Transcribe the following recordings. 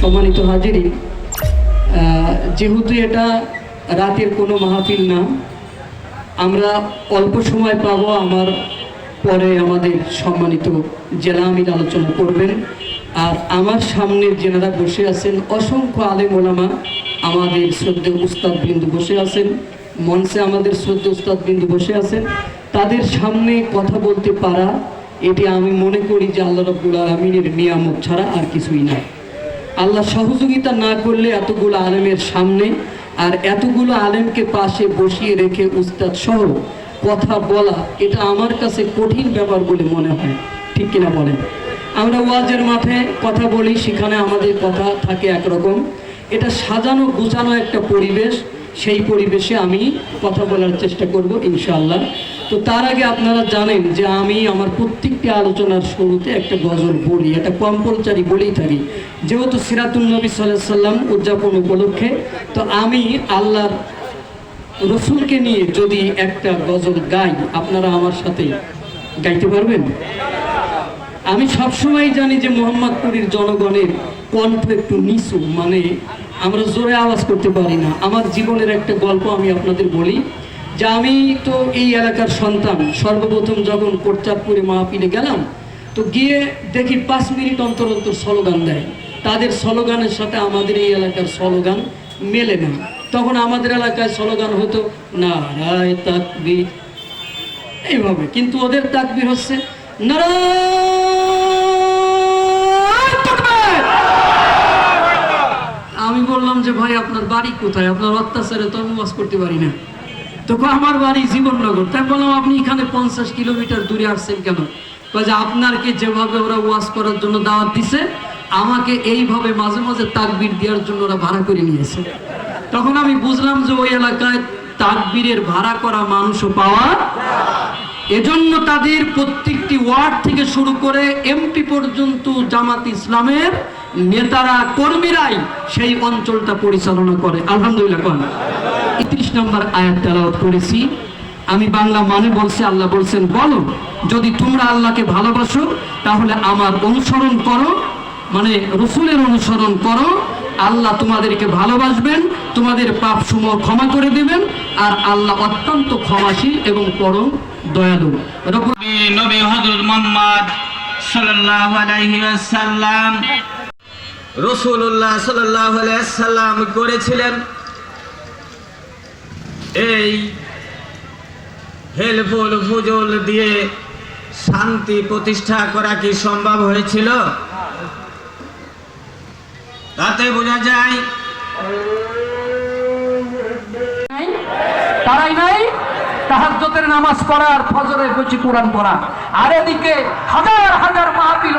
সম্মানিত হাজিরি যেহেতু এটা রাতের কোনো মাহফিল না, আমরা অল্প সময় পাবো আমার পরে আমাদের সম্মানিত জেলা আমির আলোচনা করবেন। আর আমার সামনে যেনারা বসে আছেন, অসংখ্য আলেম ওলামা আমাদের শ্রদ্ধে উস্তাদ বিন্দু বসে আছেন, মঞ্চে আমাদের শ্রদ্ধে উস্তাদ বিন্দু বসে আছেন। তাদের সামনে কথা বলতে পারা, এটি আমি মনে করি যে আল্লাহ রব্বুল আলমিনের নিয়ামত ছাড়া আর কিছুই না। আল্লাহ সহযোগিতা না করলে এতগুলো আলেমের সামনে আর এতগুলো আলেমকে পাশে বসিয়ে রেখে উস্তাদ সহ কথা বলা, এটা আমার কাছে কঠিন ব্যাপার বলে মনে হয়। ঠিক কিনা বলেন? আমরা ওয়াজের মাঠে কথা বলি, সেখানে আমাদের কথা থাকে একরকম। এটা সাজানো, গুছানো একটা পরিবেশ, সেই পরিবেশে আমি কথা বলার চেষ্টা করব, ইনশাআল্লাহ। তো তার আগে আপনারা জানেন যে আমি আমার প্রত্যেকটি আলোচনার শুরুতে একটা গজল বলি, এটা কম্পালসারি বলেই থাকি। যেহেতু সিরাতুল নবী সাল্লাহ সাল্লাম উদযাপন উপলক্ষে, তো আমি আল্লাহর রসুলকে নিয়ে যদি একটা গজল গাই, আপনারা আমার সাথে গাইতে পারবেন? আমি সবসময় জানি যে মোহাম্মদপুরের জনগণের কণ্ঠ একটু নিচু মানে আমরা জোরে আওয়াজ করতে পারি না। আমার জীবনের একটা গল্প আমি আপনাদের বলি। যে আমি তো এই এলাকার সন্তান, সর্বপ্রথম যখন কোটচাঁদপুরে মাহফিলে গেলাম, তো গিয়ে দেখি পাঁচ মিনিট অন্তর অন্তর স্লোগান দেয়। তাদের স্লোগানের সাথে আমাদের এই এলাকার স্লোগান মেলে না। তখন আমাদের এলাকায় স্লোগান হতো না রায় তাকবীর। এইভাবে। কিন্তু ওদের তাকবির হচ্ছে আমি বললাম যে, ভাই, আপনার বাড়ি কোথায়? আপনার অত্যাচারে তো আমি ওয়াজ করতে পারি না। তখন আমার বাড়ি জীবননগর। তাই বললাম, আপনি এখানে পঞ্চাশ কিলোমিটার দূরে আসছেন কেন? যে, আপনারকে যেভাবে ওরা ওয়াজ করার জন্য দাওয়াত দিছে, আমাকে এইভাবে মাঝে মাঝে তাকবির দেওয়ার জন্য ওরা ভাড়া করে নিয়েছে। তখন আমি বুঝলাম যে, ওই এলাকায় তাকবীরের ভাড়া করা মানুষও পাওয়া এজন্য তাদের প্রত্যেকটি ওয়ার্ড থেকে শুরু করে এমপি পর্যন্ত জামাত ইসলামের নেতারা, কর্মীরাই সেই অঞ্চলটা পরিচালনা করে। আলহামদুলিল্লাহ একত্রিশ নম্বর আয়াত তেলাওয়াত করেছি। আমি বাংলা মানে বলছি আল্লাহ বলছেন বলো যদি তোমরা আল্লাহকে ভালোবাসো তাহলে আমার অনুসরণ করো মানে রসুলের অনুসরণ করো আল্লাহ তোমাদেরকে ভালোবাসবেন তোমাদের পাপ সমূহ ক্ষমা করে দেবেন আর আল্লাহ অত্যন্ত ক্ষমাশীল এবং পরম দয়ালু। রব্বুল নবী নবী হযরত সাল্লাল্লাহু আলাইহি ওয়াসাল্লাম রাসূলুল্লাহ সাল্লাল্লাহু আলাইহি ওয়াসাল্লাম করেছিলেন। এই হেলফুল ফুজুল দিয়ে শান্তি প্রতিষ্ঠা করা কি সম্ভব হয়েছিল? তাতে বোঝা যায়, তারাই নাই, তাহাজ্জুদের নামাজ পড়া আর ফজরের বসে কোরআন পড়া। আর এদিকে হাজার হাজার মাহফিল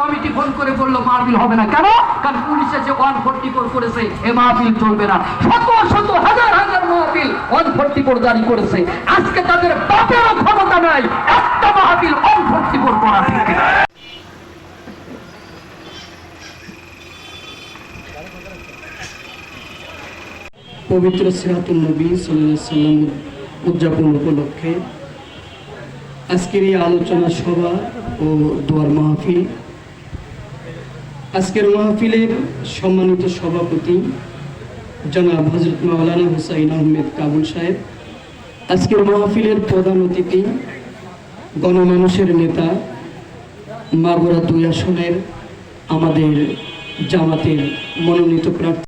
কমিটি ফোন করে বলল মাহফিল হবে না। কেন? কারণ পুলিশে যে ওয়ান ফোর্টি ফোর করেছে, এ মাহফিল চলবে না। শত শত হাজার হাজার মাহফিল ওয়ান ফোর্টি ফোর জারি করেছে। আজকে তাদের বাপেরও ক্ষমতা নাই, একটা মাহফিল ওয়ান ফোর্টি ফোর করা পবিত্র সিরাতুল নবী আলাইহি সাল্লাম উদযাপন উপলক্ষে আজকের এই আলোচনা সভা ও দোয়ার মাহফিল আজকের মাহফিলের সম্মানিত সভাপতি জনাব হজরত মাওলানা হুসাইন আহমেদ কাবুল সাহেব, আজকের মাহফিলের প্রধান অতিথি গণমানুষের নেতা মাগুরা দুই আসনের আমাদের জামাতের মনোনীত প্রার্থী।